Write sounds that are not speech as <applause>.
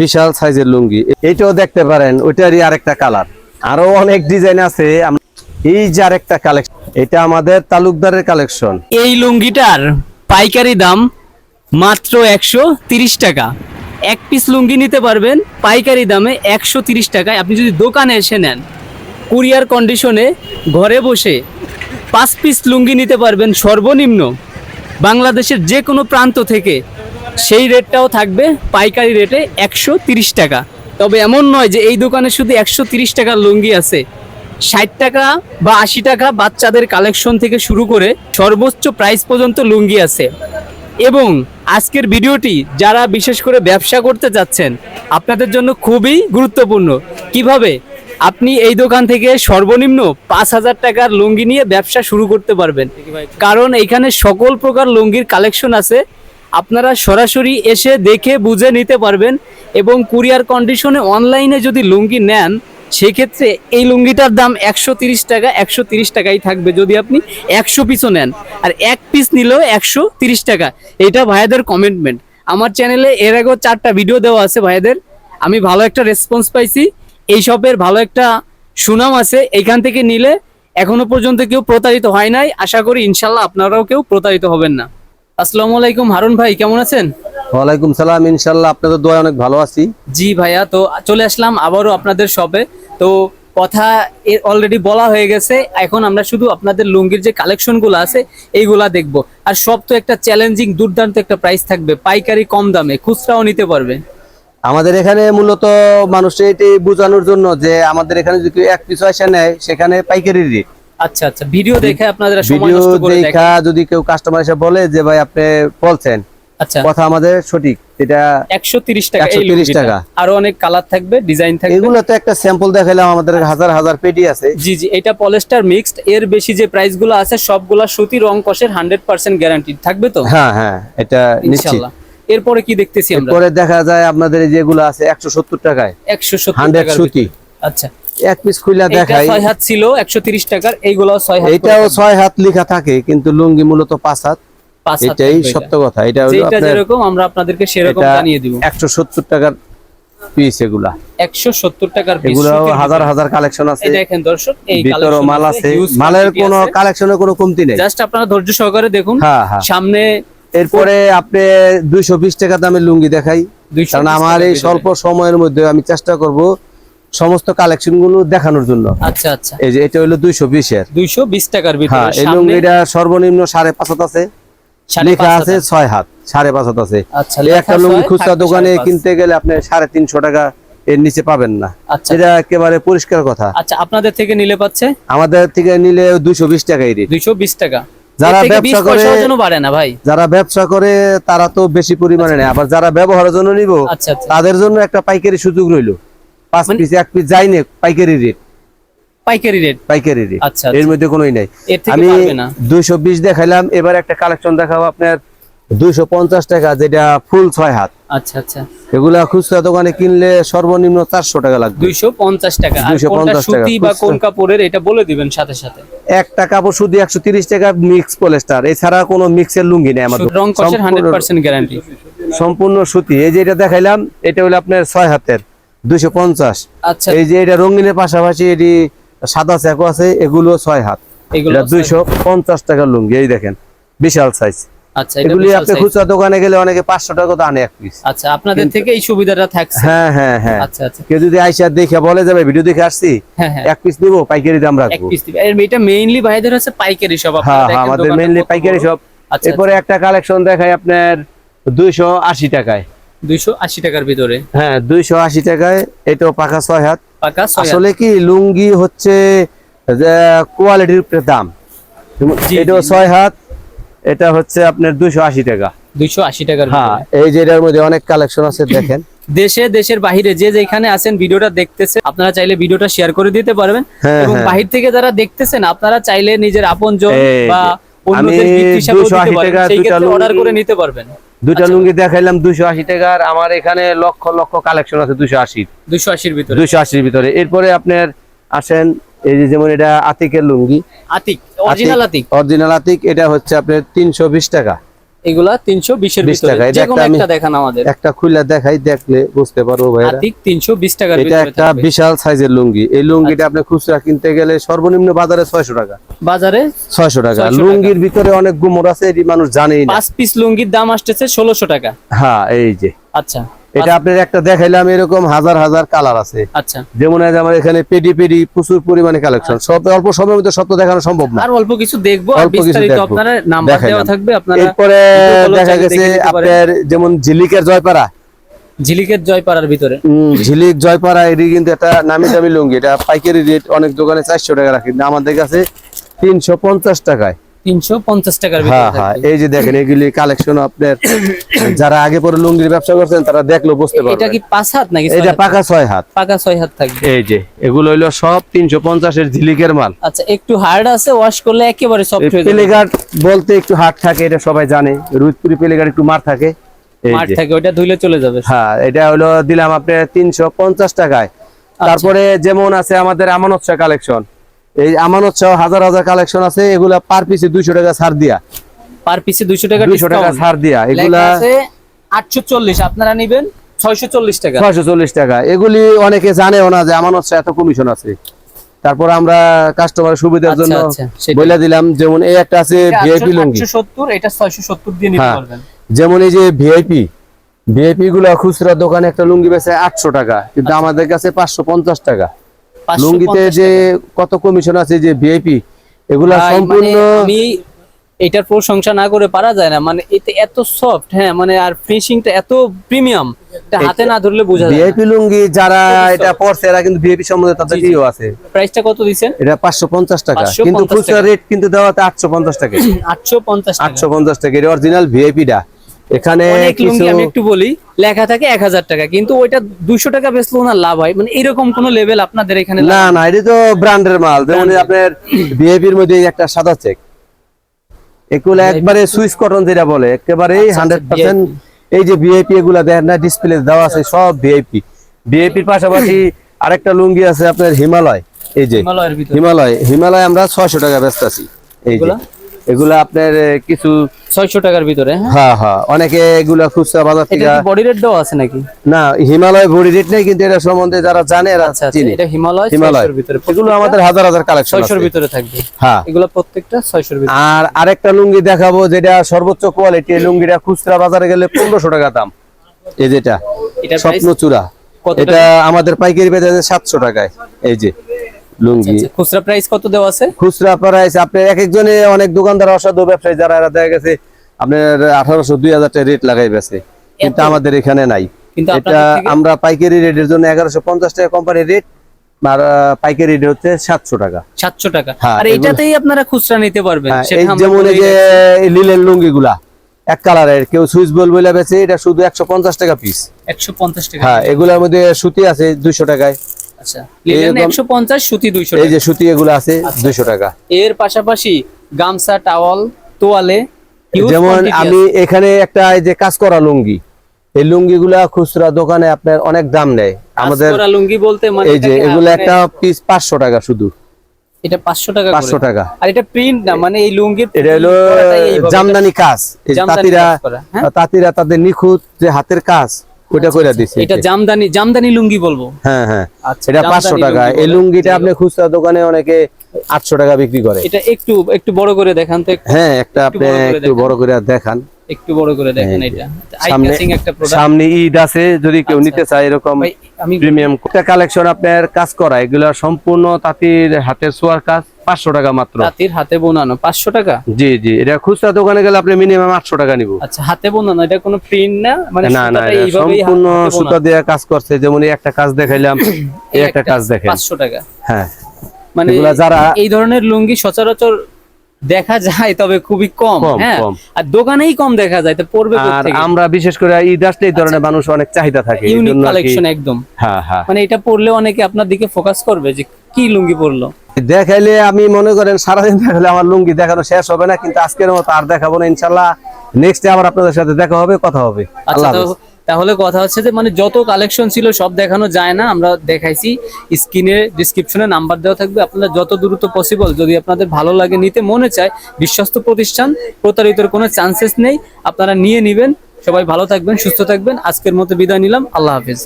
বিশাল সাইজের লুঙ্গি। এইটাও দেখতে পারেন, ওইটারই আরেকটা কালার। আরও অনেক ডিজাইন আছে এই যে আরেকটা কালেকশন, এটা আমাদের তালুকদারের কালেকশন। এই লুঙ্গিটার পাইকারি দাম মাত্র একশো টাকা। এক পিস লুঙ্গি নিতে পারবেন, পাইকারি দামে একশো তিরিশ টাকায়। আপনি যদি দোকানে এসে নেন, কুরিয়ার কন্ডিশনে ঘরে বসে পাঁচ পিস লুঙ্গি নিতে পারবেন সর্বনিম্ন। বাংলাদেশের যে কোনো প্রান্ত থেকে সেই রেটটাও থাকবে, পাইকারি রেটে একশো টাকা। তবে এমন নয় যে এই দোকানে শুধু একশো টাকার লুঙ্গি আছে। ষাট টাকা বা আশি টাকা বাচ্চাদের কালেকশন থেকে শুরু করে সর্বোচ্চ প্রাইস পর্যন্ত লুঙ্গি আছে। এবং আজকের ভিডিওটি যারা বিশেষ করে ব্যবসা করতে যাচ্ছেন আপনাদের জন্য খুবই গুরুত্বপূর্ণ। কীভাবে? আপনি এই দোকান থেকে সর্বনিম্ন পাঁচ হাজার টাকার লুঙ্গি নিয়ে ব্যবসা শুরু করতে পারবেন। কারণ এইখানে সকল প্রকার লুঙ্গির কালেকশন আছে। আপনারা সরাসরি এসে দেখে বুঝে নিতে পারবেন এবং কুরিয়ার কন্ডিশনে অনলাইনে যদি লুঙ্গি নেন, সেক্ষেত্রে এই লুঙ্গিটার দাম একশো টাকা, একশো টাকাই থাকবে যদি আপনি একশো পিসও নেন। আর এক পিস নিলেও একশো টাকা। এটা ভাইয়াদের কমেন্টমেন্ট আমার চ্যানেলে এর আগেও চারটা ভিডিও দেওয়া আছে ভাইয়াদের। আমি ভালো একটা রেসপন্স পাইছি। এই শপের ভালো একটা সুনাম আছে। এইখান থেকে নিলে এখনও পর্যন্ত কেউ প্রতারিত হয় নাই। আশা করি ইনশাল্লাহ আপনারাও কেউ প্রতারিত হবেন না। আসসালামু আলাইকুম হারুন ভাই কেমন আছেন? ওয়ালাইকুম সালাম ইনশাল্লাহ আপনাদের দোয়া অনেক ভালো আছি। জি ভাইয়া তো চলে আসলাম আবারও আপনাদের শপে। তো কথা অলরেডি বলা হয়ে গেছে এখন আমরা শুধু আপনাদের লুঙ্গির যে কালেকশনগুলো আছে এইগুলা দেখব। আর সব তো একটা চ্যালেঞ্জিং দুর্দান্ত একটা প্রাইস থাকবে পাইকারি কম দামে খুচরাও নিতে পারবে। আমাদের এখানে মূলত মানুষ এটি বোঝানোর জন্য যে আমাদের এখানে যদি এক পিস পয়সা নেয় সেখানে পাইকারি রেট আচ্ছা আচ্ছা। ভিডিও দেখে আপনারা সময় নষ্ট করে দেখা যদি কেউ কাস্টমার এসে বলে যে ভাই আপনি বলছেন আচ্ছা। কথা আমাদের সঠিক এটা একশো তিরিশ টাকা 130 টাকা। আরও অনেক কালার থাকবে ডিজাইন থাকবে। এগুলো তো একটা স্যাম্পল দেখাইলাম আমাদের হাজার হাজার পেটি আছে। জি জি এটা পলেস্টার মিক্সড এর বেশি যে প্রাইসগুলো আছে সবগুলা সুতি রং কষের হান্ড্রেড পার্সেন্ট গ্যারান্টি থাকবে তো? হ্যাঁ হ্যাঁ এটা নিশ্চিত। এরপরে কি দেখতেছি আমরা? পরে দেখা যায় আপনাদের যেগুলো আছে একশো সত্তর টাকায়। একশো সত্তর হান্ড্রেড টাকার সুতি। আচ্ছা। এক পিস এইটা দেখাই। ছয় হাত ছিল একশো তিরিশ টাকার এইগুলো ছয় হাত এটাও হাত লেখা থাকে কিন্তু লুঙ্গি মূলত পাঁচ হাত। এটাই সত্য কথা এটা হলো যেরকম আমরা আপনাদেরকে সেরকম জানিয়ে দিব। টাকার পিস এগুলা। একশো সত্তর টাকার piece এগুলো হাজার হাজার কালেকশন আছে। এই দেখেন দর্শক এই ভিতরও মাল আছে মালের কোনো কালেকশনের কোনো কমতি নেই। জাস্ট আপনারা ধৈর্য সহকারে দেখুন। হ্যাঁ হ্যাঁ। সামনে এরপরে আপনি দুইশো বিশ টাকা দামের লুঙ্গি দেখাই। 220 কারণ আমার এই স্বল্প সময়ের মধ্যে আমি চেষ্টা করব সমস্ত কালেকশনগুলো দেখানোর জন্য। আচ্ছা আচ্ছা। এই যে এটা হলো দুইশো বিশের দুইশো বিশ টাকার ভিতরে হ্যাঁ সর্বনিম্ন সাড়ে পাঁচ হাত আছে লেখা আছে ছয় হাত সাড়ে পাঁচ হাত আছে। আচ্ছা একটা লুঙ্গি খুচরা দোকানে কিনতে গেলে আপনি সাড়ে তিনশো টাকা এর নিচে পাবেন না। আচ্ছা। এটা একেবারে পরিষ্কার কথা। আচ্ছা আপনাদের থেকে নিলে পাচ্ছে? আমাদের থেকে নিলে দুইশো বিশ টাকা রেট দুইশো বিশ টাকা। যারা ব্যবসা করে- যারা ব্যবসা করে তারা তো বেশি পরিমাণে নেয়। আবার যারা ব্যবহারের জন্য নিব আচ্ছা আচ্ছা। তাদের জন্য একটা পাইকারি সুযোগ রইল। পাঁচ মানে- পিস এক পিস যাই নে পাইকারি রেট পাইকারি রেট পাইকারি রেট আচ্ছা, এর মধ্যে কোনোই নাই। আমি বাড়বে না। দুইশো বিশ দেখাইলাম এবার একটা কালেকশন দেখাবো আপনার দুইশো পঞ্চাশ টাকা যেটা ফুল ছয় হাত। আচ্ছা আচ্ছা। এগুলা খুচরা দোকানে কিনলে সর্বনিম্ন চারশো টাকা লাগবে। দুইশো পঞ্চাশ টাকা। আর 250 কোনটা টাকা, সুতি বা কোন কাপড়ের এটা বলে দিবেন সাথে সাথে। একটা কাপড় শুধু একশো তিরিশ টাকা মিক্স পলেস্টার। এছাড়া কোনো মিক্সের লুঙ্গি নেই আমাদের রং কষের গ্যারান্টি। সম্পূর্ণ সুতি। এই যে এটা দেখাইলাম এটা হলো আপনার ছয় হাতের। দুইশো পঞ্চাশ। আচ্ছা। এই যে এটা রঙিনের পাশাপাশি এটি সাদা চেকো আছে এগুলো ছয় হাত। এগুলো এটা দুইশো পঞ্চাশ টাকার লুঙ্গি এই দেখেন বিশাল সাইজ আচ্ছা এগুলি আপনি খুচরা দোকানে গেলে অনেকে পাঁচশো টাকা আনে এক পিস আচ্ছা আপনাদের থেকে এই সুবিধাটা থাকছে। হ্যাঁ হ্যাঁ হ্যাঁ। আচ্ছা আচ্ছা। কেউ যদি আইসা দেখে বলে যাবে ভিডিও দেখে আসছি হ্যাঁ এক পিস নিবো পাইকারি দাম রাখব। এটা মেইনলি ভাইদের হচ্ছে পাইকারি সব আমাদের কত পাইকারি সব আচ্ছা এরপরে একটা কালেকশন দেখাই আপনার দুইশো আশি টাকায়। দুইশো আশি টাকার ভিতরে। হ্যাঁ দুইশো আশি টাকায় এটাও পাকা ছয় হাত। পাকা ছয় হাত। আসলে কি লুঙ্গি হচ্ছে কোয়ালিটির উপরে দাম। এটাও জি। ছয় হাত এটা হচ্ছে আপনার দুইশো আশি টাকা। দুইশো আশি টাকার হ্যাঁ এই যে এটার মধ্যে অনেক কালেকশন আছে দেখেন। <coughs> দেশে দেশের বাহিরে যে যেখানে আছেন ভিডিওটা দেখতেছে আপনারা চাইলে ভিডিওটা শেয়ার করে দিতে পারবেন। হ্যাঁ, এবং হ্যাঁ। বাহির থেকে যারা দেখতেছেন আপনারা চাইলে নিজের আপনজন বা আমি gift হিসাবেও 280 দিতে পারেন। টাকা দুইটা অর্ডার লুঙ্গি- করে নিতে পারবেন। দুইটা আচ্ছা। লুঙ্গি দেখাইলাম দুশো আশি টাকার আমার এখানে লক্ষ লক্ষ কালেকশন আছে দুশো আশির দুশো আশির ভিতরে। দুশো আশির ভিতরে। এরপরে আপনার আসেন এই যে যেমন এটা আতিকের লুঙ্গি। আতিক অরিজিনাল আতিক অরিজিনাল আতিক এটা হচ্ছে আপনার তিনশো বিশ টাকা। এগুলা তিনশো বিশের ভিতরে যে কোনো একটা দেখান আমাদের। একটা খুলে দেখাই দেখলে বুঝতে পারব ভাইরা। আতিক টাকার এটা ভিতরে একটা বিশাল সাইজের লুঙ্গি। এই লুঙ্গিটা আচ্ছা। আপনি খুচরা কিনতে গেলে সর্বনিম্ন বাজারে ছয়শো টাকা। বাজারে ছয়শো টাকা। 600 টাকা। লুঙ্গির ভিতরে অনেক গুমর আছে এটি মানুষ জানেই না। পাঁচ পিস লুঙ্গির দাম আসতেছে ষোলোশো টাকা। হ্যাঁ এই যে। আচ্ছা। এটা আপনার একটা দেখাইলাম এরকম হাজার হাজার কালার আছে। আচ্ছা। যেমন আমার এখানে পেডি পেডি প্রচুর পরিমাণে কালেকশন সব অল্প সময়ের মধ্যে সব তো দেখানো সম্ভব না। আর অল্প কিছু দেখব আর অল্প কিছু। আপনারা নাম্বার দেওয়া থাকবে আপনারা এরপরে দেখা গেছে। আপনার যেমন ঝিলিকের জয়পাড়া। ঝিলিকের জয়পাড়ার ভিতরে। ঝিলিক জয়পাড়া এটি কিন্তু একটা নামি দামি লুঙ্গি। এটা পাইকারি রেট অনেক দোকানে চারশো টাকা রাখি কিন্তু আমাদের কাছে তিনশো পঞ্চাশ টাকায়। তিনশো পঞ্চাশ টাকার হ্যাঁ ভিতরে হ্যাঁ এই যে দেখেন এগুলি কালেকশন আপনার যারা আগে পরে লুঙ্গির ব্যবসা করছেন তারা দেখল বুঝতে এটা কি পাঁচ হাত নাকি এটা পাকা ছয় হাত। পাকা ছয় হাত থাকবে। এই যে এগুলো হইল সব ঝিলিকের মাল। আচ্ছা একটু হার্ড আছে ওয়াশ করলে একেবারে সফট হয়ে যাবে। পেলেঘাট বলতে একটু হাট থাকে এটা সবাই জানে। রুদপুরি পেলেঘাট একটু মার থাকে। থাকে চলে যাবে। হ্যাঁ এটা হলো দিলাম আপনার তিনশো পঞ্চাশ টাকায়। আচ্ছা। তারপরে যেমন আছে আমাদের আমানত শাহ কালেকশন এই আমানত শাহ হাজার হাজার কালেকশন আছে এগুলা পার পিসে দুইশো টাকা ছাড় দিয়া। পার পিসে দুইশো টাকা দুইশো টাকা ছাড় দিয়া। এগুলা আছে আটশো চল্লিশ আপনারা নিবেন ছয়শো চল্লিশ টাকা। ছয়শো চল্লিশ টাকা। এগুলি অনেকে জানেও না যে আমানত এত কমিশন আছে। তারপর আমরা কাস্টমার সুবিধার আচ্ছা, জন্য আচ্ছা, বলে দিলাম যেমন এই একটা আছে ভিআইপি লুঙ্গি। আটশো সত্তর এটা ছয়শো সত্তর দিয়ে নিতে হ্যাঁ। পারবেন। যেমন এই যে ভিআইপি ভিআইপি গুলো খুচরা দোকানে একটা লুঙ্গি বেচে আটশো টাকা কিন্তু আচ্ছা। আমাদের কাছে পাঁচশো পঞ্চাশ টাকা। 550 লুঙ্গিতে যে কত কমিশন আছে যে ভিআইপি এগুলা সম্পূর্ণ মানে আমি এটার প্রশংসা না করে পারা যায় না। মানে এতে এত সফট হ্যাঁ মানে আর ফিনিশিংটা এত প্রিমিয়াম এটা হাতে না ধরলে বোঝা যায় ভিআইপি লুঙ্গি যারা এটা। পড়ছে এরা কিন্তু ভিআইপি সম্বন্ধে তাদের। ইও আছে। প্রাইসটা কত দিছেন এটা পাঁচশো পঞ্চাশ টাকা। 550 কিন্তু খুচরা। রেট কিন্তু দেওয়াতে আটশো পঞ্চাশ টাকা। আটশো পঞ্চাশ টাকা। আটশো পঞ্চাশ টাকা। এটা অরিজিনাল ভিআইপিটা এখানে কিছু লুঙ্গি আমি একটু বলি লেখা থাকে এক হাজার টাকা কিন্তু ওইটা দুশো টাকা বেচলেও না লাভ হয়। মানে এরকম কোন লেভেল আপনাদের এখানে না না এটা তো ব্র্যান্ডের মাল যেমন। আপনার ভিআইপির মধ্যে একটা সাদা চেক এগুলো একবারে সুইস কটন যেটা বলে একেবারে আচ্ছা, হান্ড্রেড পার্সেন্ট এই যে ভিআইপি এগুলা দেখেন না ডিসপ্লে দেওয়া আছে সব ভিআইপি ভিআইপির পাশাপাশি আরেকটা লুঙ্গি আছে আপনার হিমালয় এই যে হিমালয় হিমালয় আমরা ছয়শো টাকা ব্যস্ত আছি এই যে। এগুলা? আপনার কিছু ছয়শো টাকার ভিতরে হ্যাঁ? হ্যাঁ হ্যাঁ অনেকে এগুলা খুচরা বাজার থেকে এটা বডি রেট দেওয়া আছে নাকি? না হিমালয় বডি রেট নেই কিন্তু এটা সম্বন্ধে যারা জানে এরা আচ্ছা আচ্ছা চিনি। এটা হিমালয় হিমালয়। ছয়শোর ভিতরে এগুলো আমাদের হাজার হাজার কালেকশন ছয়শোর ভিতরে থাকবে। হ্যাঁ। এগুলো প্রত্যেকটা ছয়শোর ভিতরে। আর আরেকটা লুঙ্গি দেখাবো যেটা সর্বোচ্চ কোয়ালিটি লুঙ্গিটা খুচরা বাজারে গেলে পনেরোশো টাকা দাম। এই যেটা এটার স্বপ্ন চূড়া কত এটা আমাদের পাইকারি যায় সাতশো টাকায় এই যে। লুঙ্গি। আচ্ছা, খুচরা প্রাইস কত দেওয়া আছে? খুচরা প্রাইস আপনি এক একজনে অনেক দোকানদার অসাধু ব্যবসায়ী যারা এরা দেখা গেছে আপনার আঠারোশো দুই হাজার টাকা রেট লাগাই বেছে। কিন্তু আমাদের এখানে নাই। এটা আমরা পাইকারি রেটের জন্য এগারোশো পঞ্চাশ টাকা কোম্পানির রেট আর পাইকারি রেট হচ্ছে সাতশো টাকা। সাতশো টাকা। হ্যাঁ, আর এইটাতেই আপনারা খুচরা নিতে পারবেন হ্যাঁ, যেমন এই যে। লিলের লুঙ্গি গুলা এক কালারের কেউ সুইচ বল বলে বেছে এটা শুধু একশো পঞ্চাশ টাকা পিস একশো পঞ্চাশ টাকা হ্যাঁ এগুলোর মধ্যে সুতি আছে দুইশো টাকায়। আচ্ছা লিলেন এরকম- একশো পঞ্চাশ সুতি দুইশো এই যে সুতি এগুলো আছে আচ্ছা। দুইশো টাকা। এর পাশাপাশি গামছা টাওয়াল তোয়ালে যেমন আমি এখানে একটা যে কাজ করা লুঙ্গি এই লুঙ্গি গুলা খুচরা দোকানে আপনার অনেক দাম নেয়। আমাদের লুঙ্গি বলতে মানে এই যে এগুলো মানে একটা পিস পাঁচশো টাকা শুধু। এটা পাঁচশো টাকা পাঁচশো করে। টাকা। আর এটা প্রিন্ট না মানে এই লুঙ্গির এটা হলো জামদানি কাজ। তাঁতিরা হ্যাঁ? তাঁতিরা তাদের নিখুঁত যে হাতের কাজ ওইটা কইরা দিছে এটা জামদানি জামদানি লুঙ্গি বলব? হ্যাঁ হ্যাঁ। আচ্ছা, এটা জামদানি পাঁচশো টাকা। এই লুঙ্গিটা আপনি খুচরা দোকানে অনেকে আটশো টাকা বিক্রি করে। এটা একটু একটু বড় করে দেখান তো হ্যাঁ একটা আপনি একটু বড় করে দেখান। একটু বড় করে দেখেন এটা। আই সামনে একটা প্রোডাক্ট সামনে ঈদ আছে যদি কেউ আচ্ছা, নিতে চায় এরকম প্রিমিয়াম একটা কালেকশন আপনার কাজ করা এগুলো সম্পূর্ণ তাঁতির হাতের ছোঁয়ার কাজ পাঁচশো টাকা মাত্র। হাতে বোনানো পাঁচশো টাকা? জি জি এটা খুচরা দোকানে গেলে আপনি মিনিমাম আটশো টাকা নিব। আচ্ছা হাতে বোনানো এটা কোনো প্রিন্ট না? মানে না না হাতে সম্পূর্ণ সুতা দিয়ে কাজ করছে যেমন একটা কাজ দেখাইলাম এই একটা কাজ দেখেন। পাঁচশো টাকা। হ্যাঁ। মানে যারা- এই ধরনের লুঙ্গি সচরাচর দেখা যায় তবে খুবই কম হ্যাঁ? আর দোকানেই কম দেখা যায় তো পড়বে আর আমরা বিশেষ করে ঈদ আসলে এই ধরনের মানুষ অনেক চাহিদা থাকে ইউনিক কালেকশন একদম। হ্যাঁ হ্যাঁ। মানে এটা পড়লে অনেকে আপনার দিকে ফোকাস করবে যে কি লুঙ্গি পরলো। দেখাইলে আমি মনে করেন সারাদিন দেখালে আমার লুঙ্গি দেখানো শেষ হবে না কিন্তু আজকের মতো আর দেখাবো না ইনশাল্লাহ। নেক্সট আবার আপনাদের সাথে দেখা হবে কথা হবে। আচ্ছা আল্লাহ। তাহলে কথা হচ্ছে যে মানে যত কালেকশন ছিল সব দেখানো যায় না, আমরা দেখাইছি। স্ক্রিনে ডিসক্রিপশনে নাম্বার দেওয়া থাকবে। আপনারা যত দ্রুত পসিবল যদি আপনাদের ভালো লাগে, নিতে মনে চায়, বিশ্বস্ত প্রতিষ্ঠান, প্রতারিতর কোনো চান্সেস নেই, আপনারা নিয়ে নেবেন। সবাই ভালো থাকবেন, সুস্থ থাকবেন। আজকের মতো বিদায় নিলাম। আল্লাহ হাফিজ।